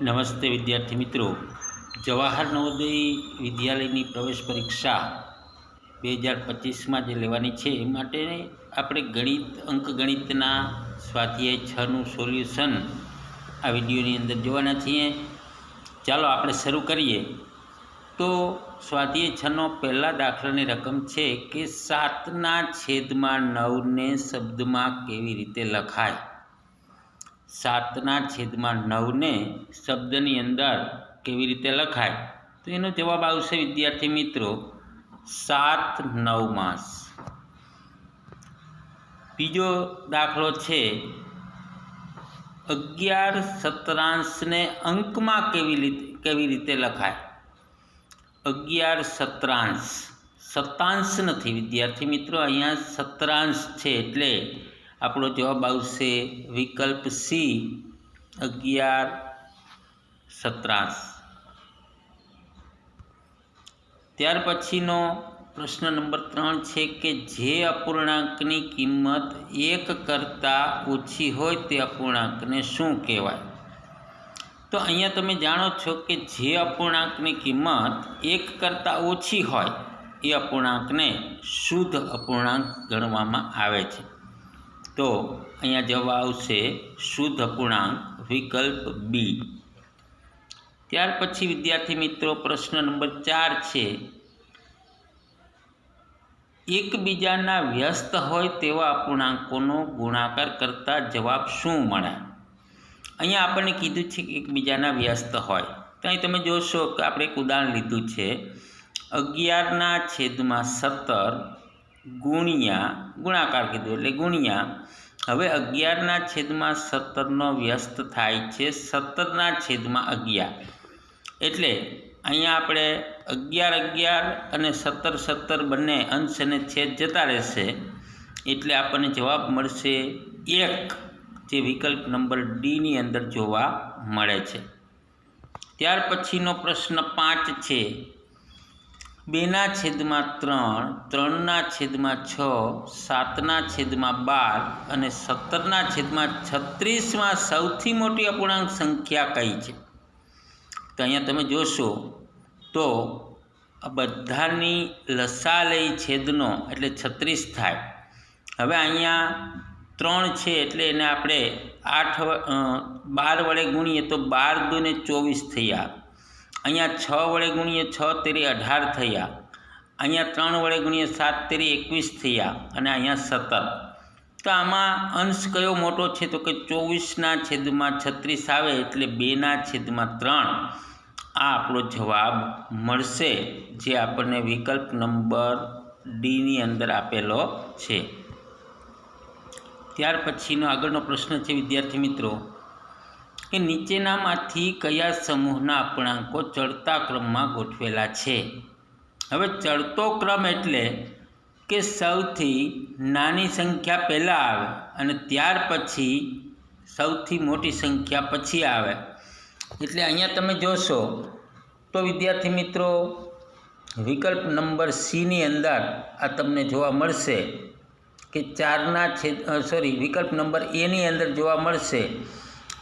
નમસ્તે વિદ્યાર્થી મિત્રો. જવાહર નવોદય વિદ્યાલયની પ્રવેશ પરીક્ષા બે હજાર પચીસમાં જે લેવાની છે, એ માટે આપણે ગણિત અંકગણિતના સ્વાધ્યાય છનું સોલ્યુશન આ વિડીયોની અંદર જોવાના છીએ. ચાલો આપણે શરૂ કરીએ. તો સ્વાધ્યાય છનો પહેલા દાખલાની રકમ છે કે સાતના છેદમાં નવને શબ્દમાં કેવી રીતે લખાય? સાતના છેદમાં નવને શબ્દની અંદર કેવી રીતે લખાય? તો એનો જવાબ આવશે, વિદ્યાર્થી મિત્રો, સાત નવ માસ. બીજો દાખલો છે, અગિયાર સત્રાંશને અંકમાં કેવી રીતે કેવી રીતે લખાય? અગિયાર સત્રાંશ. સત્તાંશ નથી, વિદ્યાર્થી મિત્રો, અહીંયા સત્રાંશ છે એટલે આપણો જવાબ આવશે વિકલ્પ સી, અગિયાર સત્રાસ ત્યાર પછીનો પ્રશ્ન નંબર ત્રણ છે કે જે અપૂર્ણાંકની કિંમત એક કરતાં ઓછી હોય તે અપૂર્ણાંકને શું કહેવાય? તો અહીંયા તમે જાણો છો કે જે અપૂર્ણાંકની કિંમત એક કરતાં ઓછી હોય એ અપૂર્ણાંકને શુદ્ધ અપૂર્ણાંક ગણવામાં આવે છે. તો અહીંયા જવાબ આવશે શુદ્ધ અપૂર્ણાંક વિકલ્પ બી. ત્યાર પછી વિદ્યાર્થી મિત્રો, પ્રશ્ન નંબર ચાર છે. એકબીજાના વ્યસ્ત હોય તેવા અપૂર્ણાંકોનો ગુણાકાર કરતા જવાબ શું મળે? અહીંયા આપણને કીધું છે કે એકબીજાના વ્યસ્ત હોય. તો અહીં તમે જોશો કે આપણે એક ઉદાહરણ લીધું છે. અગિયારના છેદમાં સત્તર ગુણ્યા, ગુણાકાર કીધું એટલે ગુણ્યા. હવે અગિયારના છેદમાં સત્તરનો વ્યસ્ત થાય છે. સત્તરના છેદમાં અગિયાર. એટલે અહીંયા આપણે અગિયાર અગિયાર અને સત્તર સત્તર બંને અંશ અને છેદ જતા રહેશે. એટલે આપણને જવાબ મળશે એક, જે વિકલ્પ નંબર ડીની અંદર જોવા મળે છે. ત્યાર પછીનો પ્રશ્ન પાંચ છે. બેના છેદમાં ત્રણ, ત્રણના છેદમાં છ, સાતના છેદમાં બાર અને સત્તરના છેદમાં છત્રીસમાં સૌથી મોટી અપૂર્ણાંક સંખ્યા કઈ છે? તો અહીંયા તમે જોશો તો બધાની લસા છેદનો એટલે છત્રીસ થાય. હવે અહીંયા ત્રણ છે એટલે એને આપણે આઠ બાર વડે ગુણીએ તો બાર દુને ચોવીસ થયા. અહીંયા છ વડે ગુણીએ છ, તેરી અઢાર થયા. અહીંયા ત્રણ વડે ગુણીએ સાત, તેરી એકવીસ થયા અને અહીંયા સત્તર. તો આમાં અંશ કયો મોટો છે? તો કે ચોવીસના છેદમાં છત્રીસ આવે એટલે બેના છેદમાં ત્રણ. આ આપણો જવાબ મળશે જે આપણને વિકલ્પ નંબર ડીની અંદર આપેલો છે. ત્યાર પછીનો આગળનો પ્રશ્ન છે, વિદ્યાર્થી મિત્રો. કે નીચેનામાંથી કયા સમૂહના અપૂર્ણાંકો ચડતા ક્રમમાં ગોઠવેલા છે? હવે ચડતો ક્રમ એટલે કે સૌથી નાની સંખ્યા પહેલાં આવે અને ત્યાર પછી સૌથી મોટી સંખ્યા પછી આવે. એટલે અહીંયા તમે જોશો તો વિદ્યાર્થી મિત્રો, વિકલ્પ નંબર સીની અંદર આ તમને જોવા મળશે કે ચારના છેદ સોરી વિકલ્પ નંબર એની અંદર જોવા મળશે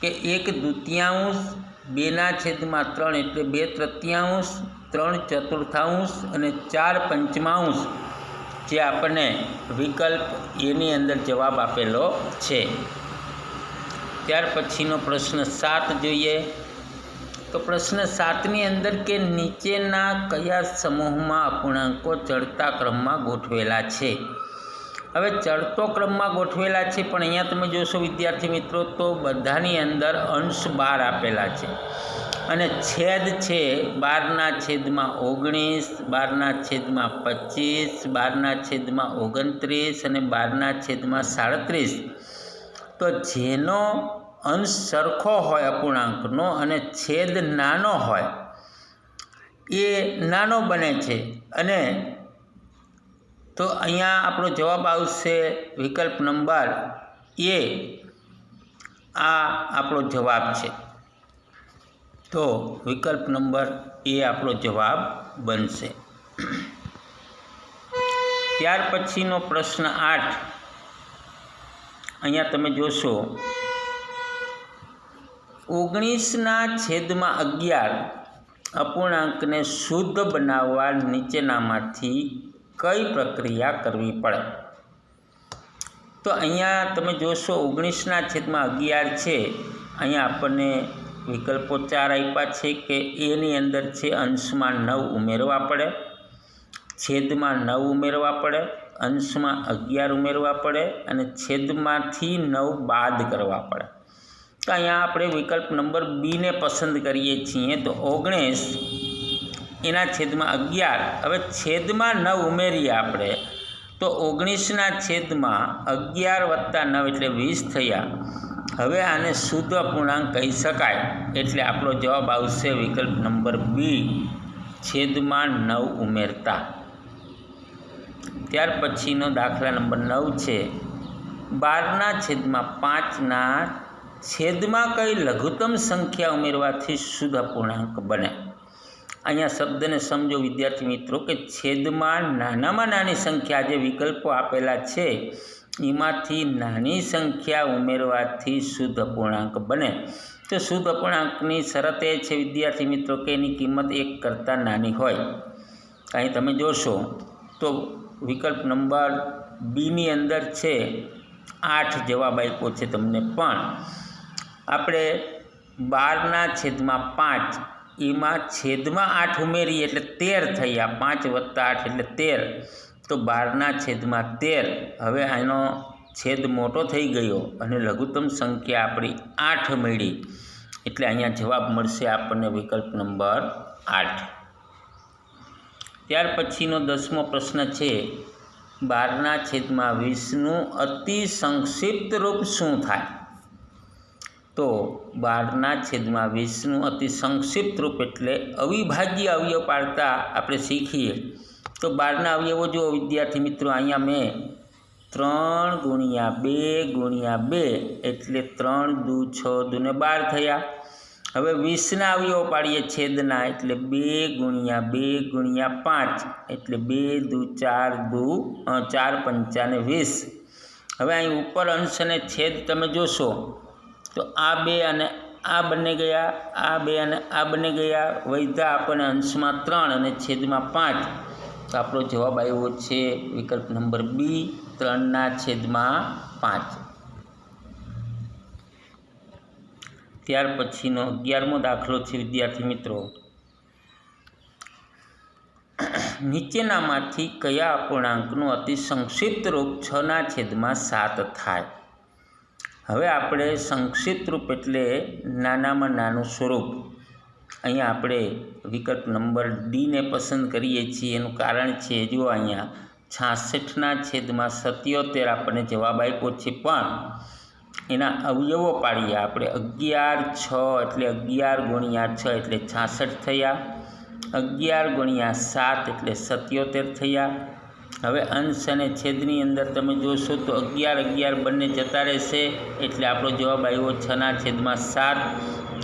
કે એક દ્વિતીયાંશ બેના છેદમાં ત્રણ એટલે બે તૃતીયાંશ, ત્રણ ચતુર્થાંશ અને ચાર પંચમાંશ જે આપણને વિકલ્પ એની અંદર જવાબ આપેલો છે. ત્યાર પછીનો પ્રશ્ન સાત જોઈએ. તો પ્રશ્ન સાતની અંદર કે નીચેના કયા સમૂહમાં અપૂર્ણાંકો ચડતા ક્રમમાં ગોઠવેલા છે? હવે ચડતો ક્રમમાં ગોઠવેલા છે, પણ અહીંયા તમે જોશો વિદ્યાર્થી મિત્રો તો બધાની અંદર અંશ બાર આપેલા છે. અને છેદ છે બારના છેદમાં ઓગણીસ, બારના છેદમાં પચીસ, બારના છેદમાં ઓગણત્રીસ અને બારના છેદમાં સાડત્રીસ. તો જેનો અંશ સરખો હોય અપૂર્ણાંકનો અને છેદ નાનો હોય, એ નાનો બને છે. અને તો અહીંયા આપણો જવાબ આવશે વિકલ્પ નંબર એ. આ આપણો જવાબ છે. તો વિકલ્પ નંબર એ આપણો જવાબ બનશે. ત્યાર પછીનો પ્રશ્ન આઠ. અહીંયા તમે જોશો. ઓગણીસના છેદમાં અગિયાર અપૂર્ણાંકને શુદ્ધ બનાવવા નીચેનામાંથી કઈ પ્રક્રિયા કરવી પડે? તો અહીંયા તમે જોશો ઓગણીસના છેદમાં અગિયાર છે. અહીંયા આપણને વિકલ્પો ચાર આપ્યા છે કે એની અંદર છે અંશમાં નવ ઉમેરવા પડે, છેદમાં નવ ઉમેરવા પડે, અંશમાં અગિયાર ઉમેરવા પડે અને છેદમાંથી નવ બાદ કરવા પડે. તો અહીંયા આપણે વિકલ્પ નંબર બીને પસંદ કરીએ છીએ. તો ઓગણીસ એના છેદમાં અગિયાર. હવે છેદમાં નવ ઉમેરીએ આપણે, તો ઓગણીસના છેદમાં અગિયાર વત્તા નવ એટલે વીસ થયા. હવે આને શુદ્ધ અપૂર્ણાંક કહી શકાય, એટલે આપણો જવાબ આવશે વિકલ્પ નંબર બી, છેદમાં નવ ઉમેરતા. ત્યાર પછીનો દાખલા નંબર નવ છે. બારના છેદમાં પાંચના છેદમાં કઈ લઘુત્તમ સંખ્યા ઉમેરવાથી શુદ્ધ અપૂર્ણાંક બને? અહીંયા શબ્દને સમજો વિદ્યાર્થી મિત્રો કે છેદમાં નાનામાં નાની સંખ્યા જે વિકલ્પો આપેલા છે. એમાંથી નાની સંખ્યા ઉમેરવાથી શુદ્ધ અપૂર્ણાંક બને. તો શુદ્ધ અપૂર્ણાંકની શરત એ છે વિદ્યાર્થી મિત્રો કે એની કિંમત એક કરતાં નાની હોય. અહીં તમે જોશો તો વિકલ્પ નંબર બીની અંદર છે આઠ જવાબ આપ્યો છે તમને પણ. આપણે બારના છેદમાં પાંચ એમાં છેદમાં આઠ ઉમેરીએ એટલે તેર થયા, પાંચ વત્તા આઠ એટલે તેર. તો બારના છેદમાં તેર. હવે આનો છેદ મોટો થઈ ગયો અને લઘુત્તમ સંખ્યા આપણી આઠ મળી. એટલે અહીંયા જવાબ મળશે આપણને વિકલ્પ નંબર આઠ. ત્યાર પછીનો દસમો પ્રશ્ન છે, બારના છેદમાં વીસનું અતિ સંક્ષિપ્ત રૂપ શું થાય? તો બારના છેદમાં વીસનું અતિ સંક્ષિપ્ત રૂપ એટલે અવિભાજ્ય અવયવ પાડતા આપણે શીખીએ. તો બારના અવયવો જો વિદ્યાર્થી મિત્રો, અહીંયા મેં ત્રણ ગુણ્યા બે ગુણ્યા બે એટલે ત્રણ દુ છ દુને બાર થયા. હવે વીસના અવયવો પાડીએ છેદના એટલે બે ગુણ્યા બે ગુણ્યા પાંચ એટલે બે દુ ચાર દુ ચાર પંચાને વીસ. હવે અહીં ઉપર અંશ અને છેદ તમે જોશો. તો આ બે અને આ બંને ગયા, આ બે અને આ બંને ગયા. વૈધા આપણને અંશમાં ત્રણ અને છેદમાં પાંચ. તો આપણો જવાબ આવ્યો છે વિકલ્પ નંબર બી, ત્રણના છેદમાં પાંચ. ત્યાર પછીનો અગિયારમો દાખલો છે, વિદ્યાર્થી મિત્રો. નીચેનામાંથી કયા અપૂર્ણાંકનું અતિ સંક્ષિપ્ત રૂપ છના છેદમાં સાત થાય? હવે આપણે સંક્ષિપ્ત રૂપ એટલે નાનામાં નાનું સ્વરૂપ. અહીંયા આપણે વિકલ્પ નંબર ડીને પસંદ કરીએ છીએ. એનું કારણ છે જો અહીંયા, છાસઠના છેદમાં સત્યોતેર આપણને જવાબ આપ્યો છે. પણ એના અવયવો પાડીએ આપણે. અગિયાર છ એટલે અગિયાર ગુણ્યા છ એટલે છાસઠ થયા. અગિયાર ગુણ્યા સાત એટલે સત્યોતેર થયા. હવે અંશ અને છેદની અંદર તમે જોશો તો અગિયાર અગિયાર બંને જતા રહેશે. એટલે આપણો જવાબ આવ્યો છના છેદમાં સાત.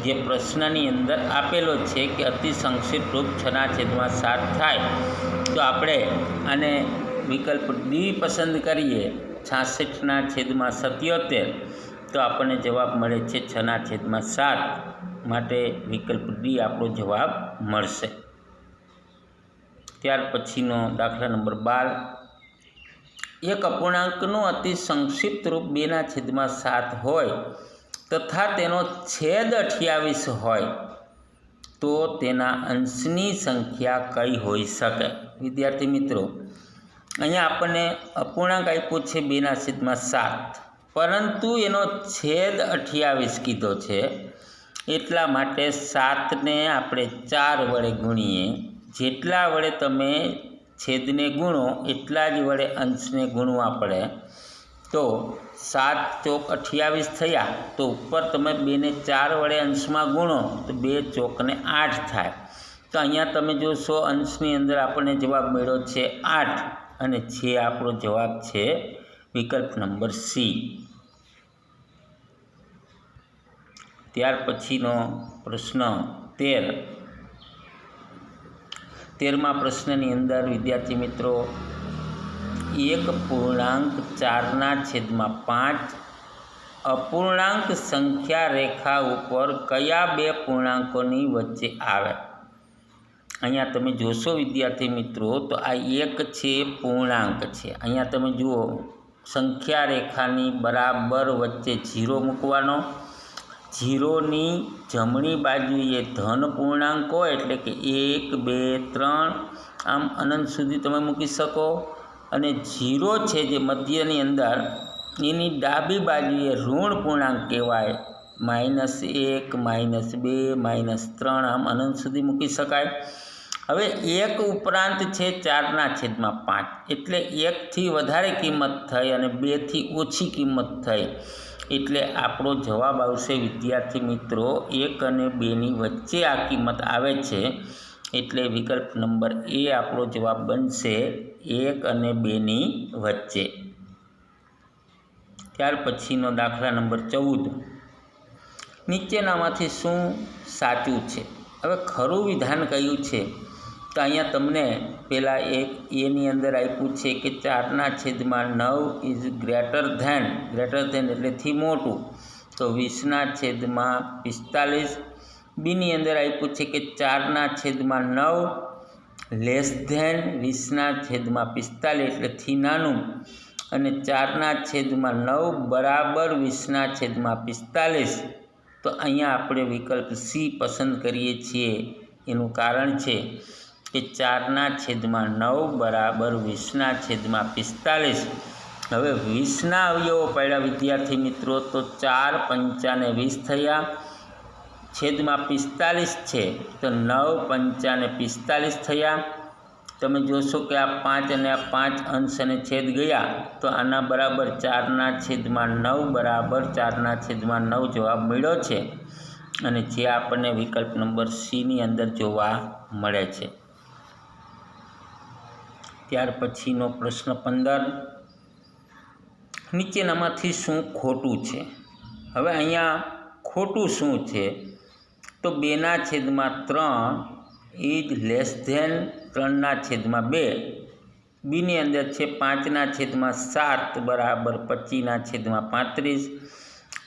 જે પ્રશ્નની અંદર આપેલો છે કે અતિ સંક્ષિપ્ત રૂપ છના છેદમાં સાત થાય. તો આપણે આને વિકલ્પ ડી પસંદ કરીએ. છાસઠના છેદમાં સત્યોતેર. તો આપણને જવાબ મળે છે છના છેદમાં સાત. માટે વિકલ્પ ડી આપણો જવાબ મળશે. ત્યાર પછીનો દાખલા નંબર બાર. એક અપૂર્ણાંકનું અતિ સંક્ષિપ્ત રૂપ બેના છેદમાં સાત હોય તથા તેનો છેદ અઠ્યાવીસ હોય તો તેના અંશની સંખ્યા કઈ હોઈ શકે? વિદ્યાર્થી મિત્રો, અહીંયા આપણને અપૂર્ણાંક આપ્યો છે બેના છેદમાં સાત. પરંતુ એનો છેદ અઠ્યાવીસ કીધો છે એટલા માટે સાતને આપણે ચાર વડે ગુણીએ. જેટલા વડે તમે છેદને ગુણો, એટલા જ વડે અંશને ગુણવા પડે. તો સાત ચોક અઠ્યાવીસ થયા, તો ઉપર તમે બેને ચાર વડે અંશમાં ગુણો, તો બે ચોકને આઠ થાય. તો અહીંયા તમે જોશો અંશની અંદર આપણને જવાબ મળ્યો છે આઠ, અને છે આપણો જવાબ છે વિકલ્પ નંબર સી. ત્યાર પછીનો પ્રશ્ન તેર. તેરમા પ્રશ્નની અંદર, વિદ્યાર્થી મિત્રો, એક પૂર્ણાંક ચારના છેદમાં પાંચ. અપૂર્ણાંક સંખ્યા રેખા ઉપર કયા બે પૂર્ણાંકોની વચ્ચે આવે? અહીંયા તમે જોશો વિદ્યાર્થી મિત્રો, તો આ એક છે પૂર્ણાંક છે. અહીંયા તમે જુઓ, સંખ્યા રેખાની બરાબર વચ્ચે જીરો મૂકવાનો. જીરોની જમણી બાજુએ ધન પૂર્ણાંકો એટલે કે એક, બે, ત્રણ, આમ અનંત સુધી તમે મૂકી શકો. અને જીરો છે જે મધ્યની અંદર, એની ડાબી બાજુએ ઋણ પૂર્ણાંક કહેવાય. માઇનસ એક, માઇનસ બે, માઇનસ ત્રણ, આમ અનંત સુધી મૂકી શકાય. હવે એક ઉપરાંત છે ચારના છેદમાં પાંચ. એટલે એકથી વધારે કિંમત થઈ અને બેથી ઓછી કિંમત થઈ. એટલે આપણો જવાબ આવશે, વિદ્યાર્થી મિત્રો, એક અને બેની વચ્ચે આ કિંમત આવે છે. એટલે વિકલ્પ નંબર એ આપણો જવાબ બનશે એક અને બેની વચ્ચે. ત્યાર પછીનો દાખલા નંબર ચૌદ. નીચેનામાંથી શું સાચું છે? હવે ખરું વિધાન કયું છે? તો અહીંયા તમને પહેલાં એક એની અંદર આપ્યું છે કે ચારના છેદમાં નવ is greater than greater than એટલેથી મોટું. તો વીસના છેદમાં પિસ્તાલીસ. બીની અંદર આપ્યું છે કે ચારના છેદમાં નવ લેસ ધેન વીસના છેદમાં પિસ્તાલીસ એટલેથી નાનું. અને ચારના છેદમાં નવ બરાબર વીસના છેદમાં પિસ્તાલીસ. તો અહીંયા આપણે વિકલ્પ સી પસંદ કરીએ છીએ. એનું કારણ છે કે ચારના છેદમાં નવ બરાબર વીસના છેદમાં પિસ્તાલીસ. હવે વીસના અવયવો પડ્યા વિદ્યાર્થી મિત્રો, તો ચાર, પંચાને વીસ થયા. છેદમાં પિસ્તાલીસ છે, તો નવ, પંચાને પિસ્તાલીસ થયા. તમે જોશો કે આ પાંચ અને આ પાંચ અંશ અને છેદ ગયા, તો આના બરાબર ચારના છેદમાં નવ બરાબર ચારના છેદમાં નવ જવાબ મળ્યો છે. અને જે આપણને વિકલ્પ નંબર સીની અંદર જોવા મળે છે. ત્યાર પછીનો પ્રશ્ન પંદર. નીચેનામાંથી શું ખોટું છે? હવે અહીંયા ખોટું શું છે? તો બેના છેદમાં ત્રણ ઇઝ લેસ ધેન ત્રણના છેદમાં બે. બીની અંદર છે પાંચના છેદમાં સાત બરાબર પચીસના છેદમાં પાંત્રીસ.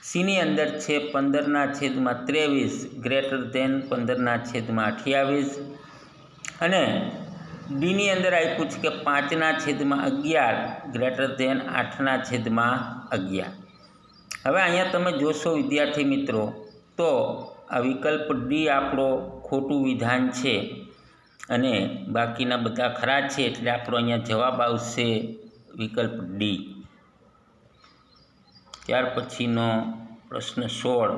સીની અંદર છે પંદરના છેદમાં ત્રેવીસ, ગ્રેટર ધેન પંદરના છેદમાં અઠ્યાવીસ. અને ડીની અંદર આપ્યું છે કે પાંચના છેદમાં અગિયાર, ગ્રેટર ધેન આઠના છેદમાં અગિયાર. હવે અહીંયા તમે જોશો, વિદ્યાર્થી મિત્રો, તો આ વિકલ્પ ડી આપણો ખોટું વિધાન છે અને બાકીના બધા ખરા છે, એટલે આપણો અહીંયા જવાબ આવશે વિકલ્પ ડી ત્યાર પછીનો પ્રશ્ન સોળ.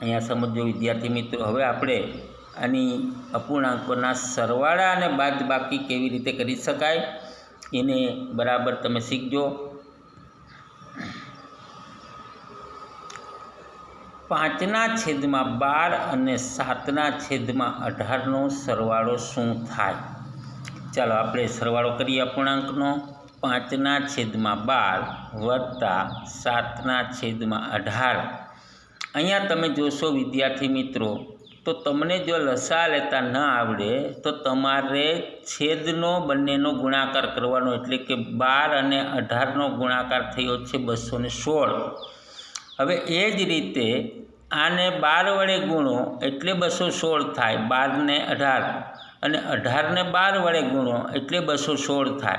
અહીંયા સમજો વિદ્યાર્થી મિત્રો, હવે આપણે આની અપૂર્ણાંકોના સરવાળા અને બાદ બાકી કેવી રીતે કરી શકાય, એને બરાબર તમે શીખજો. પાંચના છેદમાં બાર અને સાતના છેદમાં અઢારનો સરવાળો શું થાય? ચાલો આપણે સરવાળો કરીએ અપૂર્ણાંકનો. પાંચના છેદમાં બાર વત્તા સાતના છેદમાં અઢાર. અહીંયા તમે જોશો વિદ્યાર્થી મિત્રો તો તમને જો લસા લેતા ન આવડે, તો તમારે છેદનો બંનેનો ગુણાકાર કરવાનો એટલે કે બાર અને અઢારનો ગુણાકાર થયો છે બસો સોળ. હવે એ જ રીતે આને બાર વડે ગુણો એટલે બસો સોળ થાય બારને અઢાર. અને અઢારને બાર વડે ગુણો એટલે બસો સોળ થાય.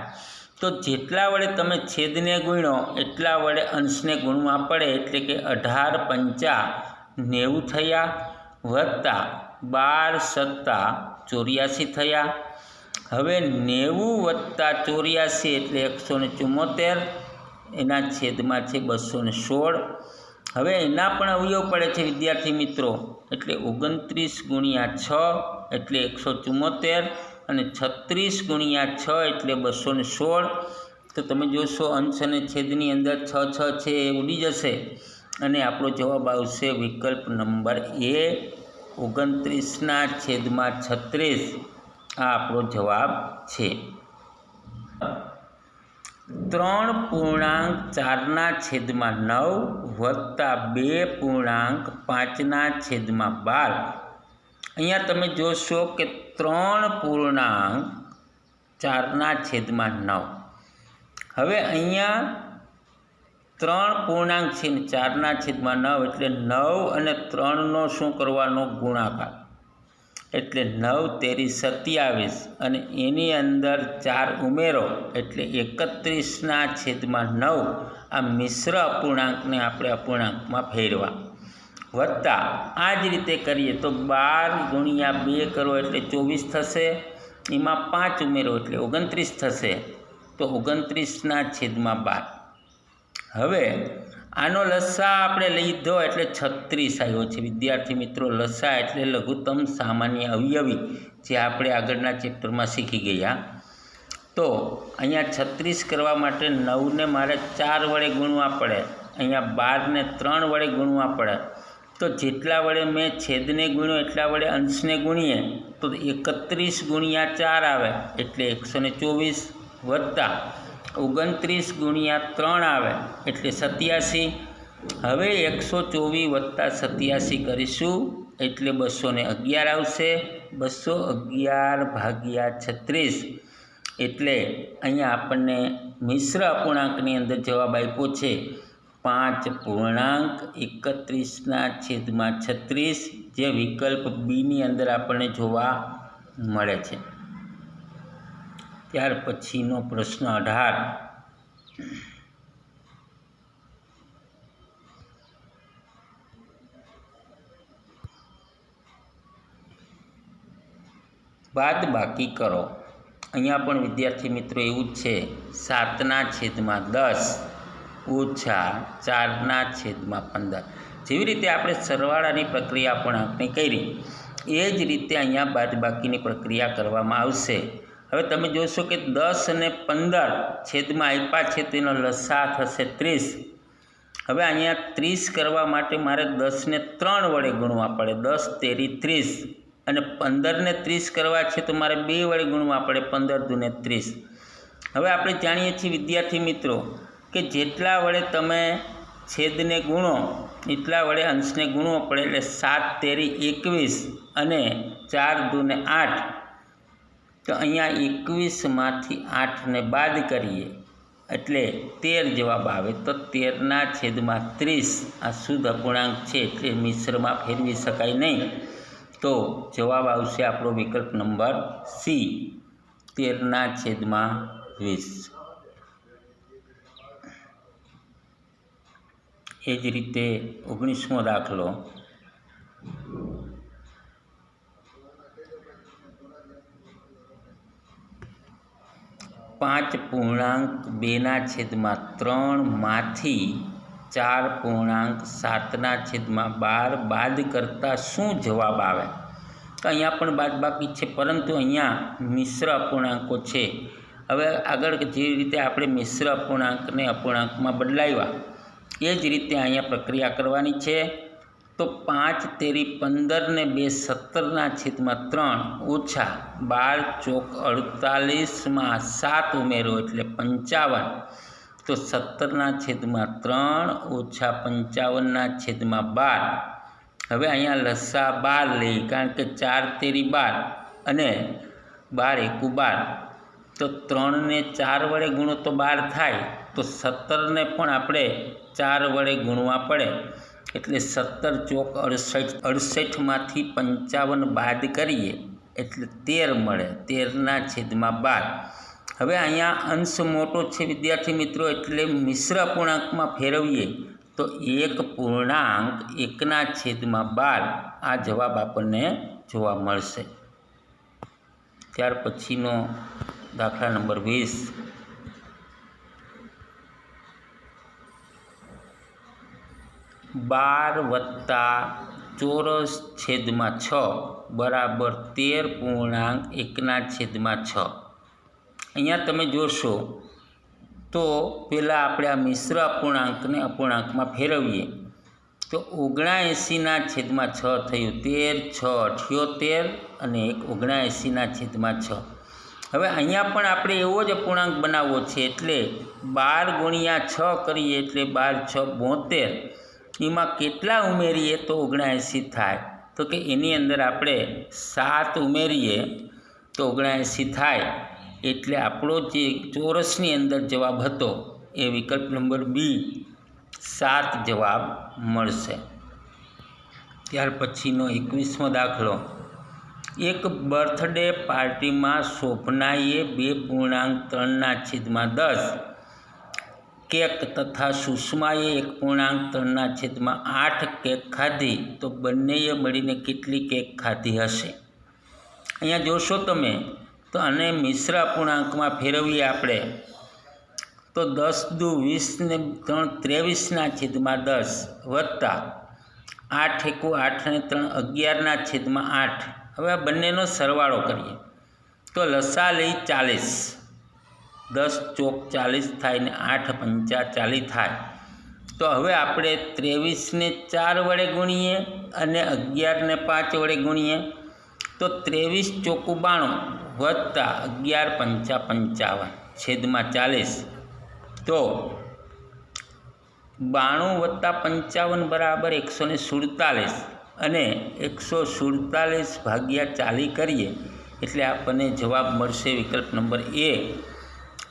તો જેટલા વડે તમે છેદને ગુણો, એટલા વડે અંશને ગુણવા પડે એટલે કે અઢાર પંચા નેવું થયા. વત્તા બાર સત્તા ચોર્યાસી થયા. હવે નેવું વત્તા ચોર્યાસી એટલે એકસો ને ચુમ્મોતેર એના છેદમાં છે બસો ને સોળ. હવે એના પણ અવયવ પડે છે વિદ્યાર્થી મિત્રો. એટલે ઓગણત્રીસ ગુણ્યા છ એટલે એકસો ચુમ્મોતેર અને છત્રીસ ગુણ્યા છ એટલે બસો ને સોળ. તો તમે જોશો અંશ અને છેદની અંદર છ છ છે એ ઉડી જશે. અને આપણો જવાબ આવશે વિકલ્પ નંબર એ. ઓગણત્રીસના છેદમાં છત્રીસ આ આપણો જવાબ છે. ત્રણ પૂર્ણાંક ચારના છેદમાં નવ વત્તા બે પૂર્ણાંક પાંચના છેદમાં બાર. અહીંયા તમે જોશો કે ત્રણ પૂર્ણાંક ચારના છેદમાં નવ. હવે અહીંયા ત્રણ પૂર્ણાંક છે ને ચારના છેદમાં નવ એટલે નવ અને ત્રણનો શું કરવાનો? ગુણાકાર. એટલે નવ તેરી સત્યાવીસ અને એની અંદર ચાર ઉમેરો એટલે એકત્રીસના છેદમાં નવ આ મિશ્ર અપૂર્ણાંકને આપણે અપૂર્ણાંકમાં ફેરવા. વત્તા આ જ રીતે કરીએ તો બાર ગુણ્યા બે કરો એટલે ચોવીસ થશે. એમાં પાંચ ઉમેરો એટલે ઓગણત્રીસ થશે. તો ઓગણત્રીસના છેદમાં બાર. હવે આનો લસ્સા આપણે લીધો એટલે છત્રીસ આવ્યો છે. વિદ્યાર્થી મિત્રો લસ્સા એટલે લઘુત્તમ સામાન્ય અવયવી જે આપણે આગળના ચેપ્ટરમાં શીખી ગયા. તો અહીંયા છત્રીસ કરવા માટે નવને મારે ચાર વડે ગુણવા પડે. અહીંયા બારને ત્રણ વડે ગુણવા પડે. તો જેટલા વડે મેં છેદને ગુણ્યો, એટલા વડે અંશને ગુણીએ, તો એકત્રીસ ગુણ્યા ચાર આવે એટલે એકસો ચોવીસ વત્તા ઓગણત્રીસ ગુણ્યા ત્રણ આવે, એટલે સત્યાસી. હવે એકસો ચોવીસ વત્તા સત્યાસી કરીશું, એટલે બસો અગિયાર આવશે. બસો અગિયાર ભાગ્યા છત્રીસ. એટલે અહીંયા આપણને મિશ્ર અપૂર્ણાંકની અંદર જવાબ આપ્યો છે. પાંચ પૂર્ણાંક, એકત્રીસના છેદમાં છત્રીસ, જે વિકલ્પ બીની અંદર આપણને જોવા મળે છે. ત્યાર પછીનો પ્રશ્ન અઢાર. બાદ બાકી કરો. અહીંયા પણ વિદ્યાર્થી મિત્રો એવું જ છે. સાતના છેદમાં દસ ઓછા ચારના છેદમાં પંદર. જેવી રીતે આપણે સરવાળાની પ્રક્રિયા પણ આપણે કરી, એ જ રીતે અહીંયા બાદબાકીની પ્રક્રિયા કરવામાં આવશે. હવે તમે જોશો કે દસ અને પંદર છેદમાં આપ્યા છે તેનો લસા થશે ત્રીસ. હવે અહીંયા ત્રીસ કરવા માટે મારે દસને ત્રણ વડે ગુણવા પડે. દસ તેરી ત્રીસ. અને પંદરને ત્રીસ કરવા છે તો મારે બે વડે ગુણવા પડે પંદર દુને ત્રીસ. હવે આપણે જાણીએ છીએ વિદ્યાર્થી મિત્રો કે જેટલા વડે તમે છેદને ગુણો, એટલા વડે અંશને ગુણવો પડે. એટલે સાત તેરી એકવીસ અને ચાર દુને આઠ. તો અહીંયા એકવીસમાંથી આઠને બાદ કરીએ. એટલે તેર જવાબ આવે. તો તેરના છેદમાં ત્રીસ આ શુદ્ધ અપૂર્ણાંક છે એટલે મિશ્રમાં ફેરવી શકાય નહીં. તો જવાબ આવશે આપણો વિકલ્પ નંબર સી. તેરના છેદમાં વીસ. એ જ રીતે ઓગણીસમો દાખલો. પાંચ પૂર્ણાંક બેના છેદમાં ત્રણમાંથી ચાર પૂર્ણાંક સાતના છેદમાં બાર બાદ કરતાં શું જવાબ આવે? તો અહીંયા પણ બાદબાકી છે, પરંતુ અહીંયા મિશ્ર અપૂર્ણાંકો છે. હવે આગળ જે રીતે આપણે મિશ્ર અપૂર્ણાંકને અપૂર્ણાંકમાં બદલાવ્યા, એ જ રીતે અહીંયા પ્રક્રિયા કરવાની છે. તો પાંચ તેરી પંદર ને બે સત્તરના છેદમાં ત્રણ ઓછા બાર ચોક અડતાલીસમાં સાત ઉમેરો એટલે પંચાવન. તો સત્તરના છેદમાં ત્રણ ઓછા પંચાવનના છેદમાં બાર. હવે અહીંયા લસા બાર લઈ કારણ કે ચાર તેરી બાર અને બાર એકુ બાર. તો ત્રણને ચાર વડે ગુણો તો બાર થાય. તો સત્તરને પણ આપણે ચાર વડે ગુણવા પડે. એટલે સત્તર ચોક અડસઠ, અડસઠમાંથી પંચાવન બાદ કરીએ, એટલે તેર મળે. તેરના છેદમાં બાર. હવે અહીંયા અંશ મોટો છે, વિદ્યાર્થી મિત્રો, એટલે મિશ્ર પૂર્ણાંકમાં ફેરવીએ, તો એક પૂર્ણાંક એકના છેદમાં બાર આ જવાબ આપણને જોવા મળશે. ત્યાર પછીનો દાખલા નંબર વીસ. બાર વત્તા ચોરસ છેદમાં છ બરાબર તેર પૂર્ણાંક એકના છેદમાં છ. અહીંયા તમે જોશો તો પહેલાં આપણે આ મિશ્ર અપૂર્ણાંકને અપૂર્ણાંકમાં ફેરવીએ. તો ઓગણાએંસીના છેદમાં છ થયું તેર, છ, અઠ્યોતેર અને એક ઓગણાએંસીના છેદમાં છ. હવે અહીંયા પણ આપણે એવો જ અપૂર્ણાંક બનાવવો છે એટલે બાર ગુણ્યા છ કરીએ એટલે બાર, છ, બોતેર. એમાં કેટલા ઉમેરીએ તો ઓગણાએંસી થાય. તો કે એની અંદર આપણે સાત ઉમેરીએ તો ઓગણાએંસી થાય. એટલે આપણો જે ચોરસની અંદર જવાબ હતો એ વિકલ્પ નંબર બી સાત જવાબ મળશે. ત્યાર પછીનો એકવીસમો દાખલો. એક બર્થડે પાર્ટીમાં શોભનાએ બે પૂર્ણાંક ત્રણના છેદમાં દસ કેક તથા સુષ્માએ એક પૂર્ણાંક ત્રણના છેદમાં આઠ કેક ખાધી તો બંનેએ મળીને કેટલી કેક ખાધી હશે? અહીંયા જોશો તમે, તો આને મિશ્ર પૂર્ણાંકમાં ફેરવીએ આપણે. તો દસ દુ વીસ ને ત્રણ ત્રેવીસના છેદમાં દસ વત્તા આઠ એકુ આઠ અને ત્રણ અગિયારના છેદમાં આઠ. હવે આ બંનેનો સરવાળો કરીએ. તો લસા લઈ ચાલીસ. દસ ચોક ચાલીસ થાય ને આઠ પંચા ચાલીસ થાય. તો હવે આપણે ત્રેવીસને ચાર વડે ગુણીએ અને અગિયારને પાંચ વડે ગુણીએ. તો ત્રેવીસ ચોકુ બાણું વત્તા અગિયાર પંચા પંચાવન છેદમાં ચાલીસ. તો બાણું વત્તા પંચાવન બરાબર એકસો ને સુડતાલીસ અને એકસો સુડતાલીસ ભાગ્યા ચાલી કરીએ. એટલે આપણને જવાબ મળશે વિકલ્પ નંબર એ.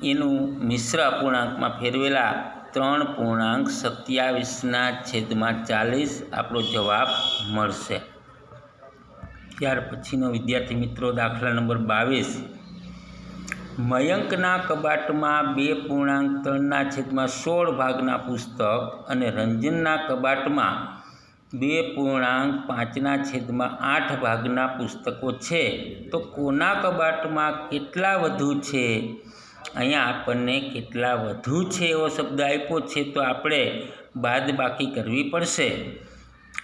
એનું મિશ્ર અપૂર્ણાંકમાં ફેરવેલા ત્રણ પૂર્ણાંક સત્યાવીસના છેદમાં ચાલીસ આપણો જવાબ મળશે. ત્યાર પછીનો વિદ્યાર્થી મિત્રો દાખલા નંબર બાવીસ. મયંકના કબાટમાં બે પૂર્ણાંક ત્રણના છેદમાં સોળ ભાગના પુસ્તક અને રંજનના કબાટમાં બે પૂર્ણાંક પાંચના છેદમાં આઠ ભાગના પુસ્તકો છે. તો કોના કબાટમાં કેટલા વધુ છે? અહીંયા આપણને કેટલા વધુ છે એવો શબ્દ આપ્યો છે તો આપણે બાદ બાકી કરવી પડશે.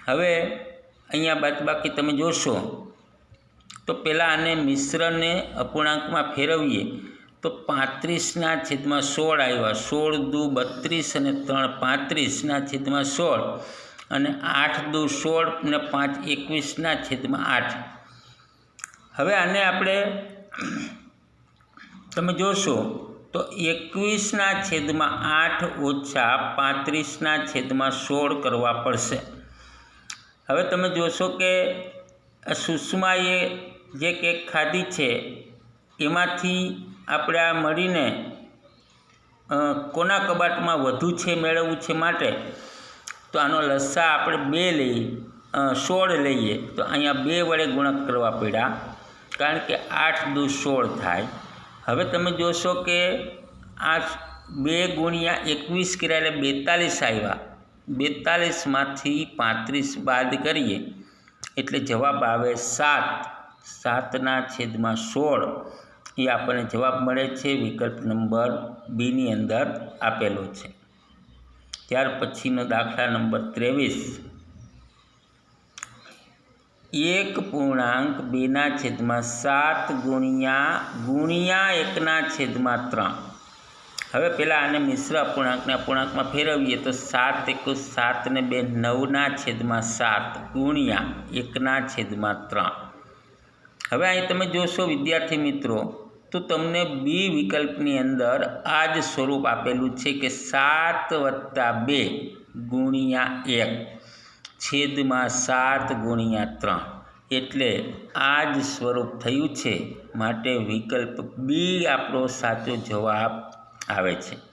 હવે અહીંયા બાદ બાકી તમે જોશો. તો પહેલાં આને મિશ્રને અપૂર્ણાંકમાં ફેરવીએ. તો પાંત્રીસના છેદમાં સોળ આવ્યા. સોળ દુ બત્રીસ અને ત્રણ પાંત્રીસના છેદમાં સોળ અને આઠ દુ સોળ ને પાંચ એકવીસના છેદમાં આઠ. હવે આને આપણે તમે જોશો તો એકવીસના છેદમાં આઠ ઓછા પાંત્રીસના છેદમાં સોળ કરવા પડશે. હવે તમે જોશો કે સુષ્માએ જે કેક ખાધી છે, એમાંથી આપણે આ મળીને કોના કબાટમાં વધુ છે મેળવવું છે માટે? તો આનો લસ્સા આપણે બે લઈ સોળ લઈએ. તો અહીંયા બે વડે ગુણક કરવા પડ્યા. કારણ કે આઠ દુ સોળ થાય. હવે તમે જોશો કે આ બે ગુણ્યા એકવીસ કર્યા એટલે બેતાલીસ આવ્યા. બેતાલીસમાંથી પાંત્રીસ બાદ કરીએ, એટલે જવાબ આવે સાત. સાતના છેદમાં સોળ. એ આપણને જવાબ મળે છે, વિકલ્પ નંબર બીની અંદર આપેલો છે. ત્યાર પછીનો દાખલા નંબર ત્રેવીસ. એક પૂર્ણાંક બેના છેદમાં સાત ગુણ્યા ગુણ્યા એકના છેદમાં ત્રણ. હવે પહેલાં આને મિશ્ર અપૂર્ણાંકને અપૂર્ણાંકમાં ફેરવીએ તો સાત એકુ સાત ને બે નવના છેદમાં સાત ગુણ્યા એકના છેદમાં ત્રણ. હવે અહીં તમે જોશો વિદ્યાર્થી મિત્રો, તો તમને બી વિકલ્પની અંદર આ જ સ્વરૂપ આપેલું છે કે સાત વત્તા બે ગુણ્યા એક. છેદમાં સાત ગુણ્યા ત્રણ. એટલે આ જ સ્વરૂપ થયું છે. માટે વિકલ્પ બી આપણો સાચો જવાબ આવે છે.